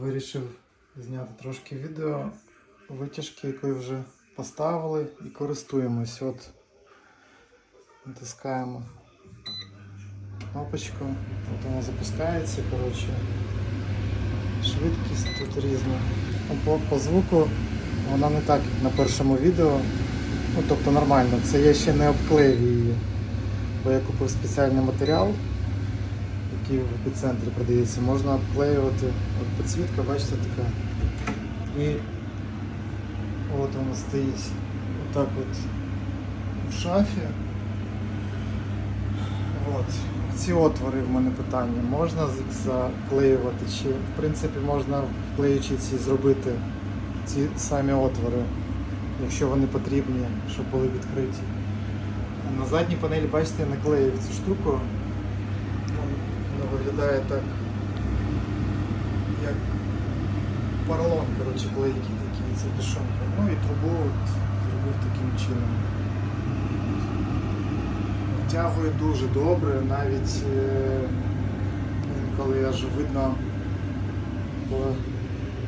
вирішив зняти трошки відео витяжки, якої вже поставили і користуємось. От натискаємо кнопочку, от вона запускається. Коротше. Швидкість тут різна. Ну, По, по звуку вона не так, як на першому відео. Ну, тобто нормально. Це я ще не обклеїв її. Бо я купив спеціальний матеріал, який в епіцентрі продається. Можна обклеювати. От підсвітка, бачите, така. І от вона стоїть отак от в шафі. От. Ці отвори в мене питання. Можна заклеювати, чи в принципі можна вклеючи ці зробити ці самі отвори, якщо вони потрібні, щоб були відкриті. На задній панелі, бачите, я наклеїв цю штуку. Виглядає так, як поролон, коротше, клейкий такий, це бішонка. Ну і трубу зробив таким чином. Втягує дуже добре, навіть е, коли аж видно, бо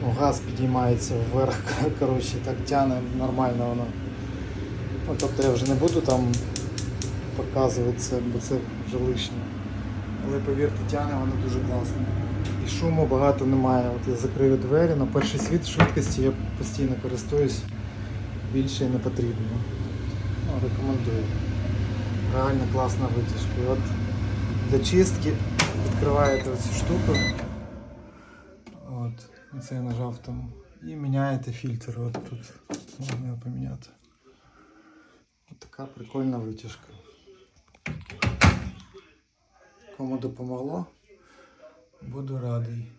ну, газ підіймається вверх, коротше, так тягне нормально воно. Ну, тобто я вже не буду там показувати це, бо це вже лишнє. Але повірте, тягне воно дуже класно. І шуму багато немає. От я закрию двері, на перший світ швидкості я постійно користуюсь, більше не потрібно. Ну, рекомендую. Реально класна витяжка. І от для чистки відкриваєте оцю штуку. От, це я нажав там. І міняєте фільтр. От тут можна його поміняти. От така прикольна витяжка. Кому допомогло, буду радий.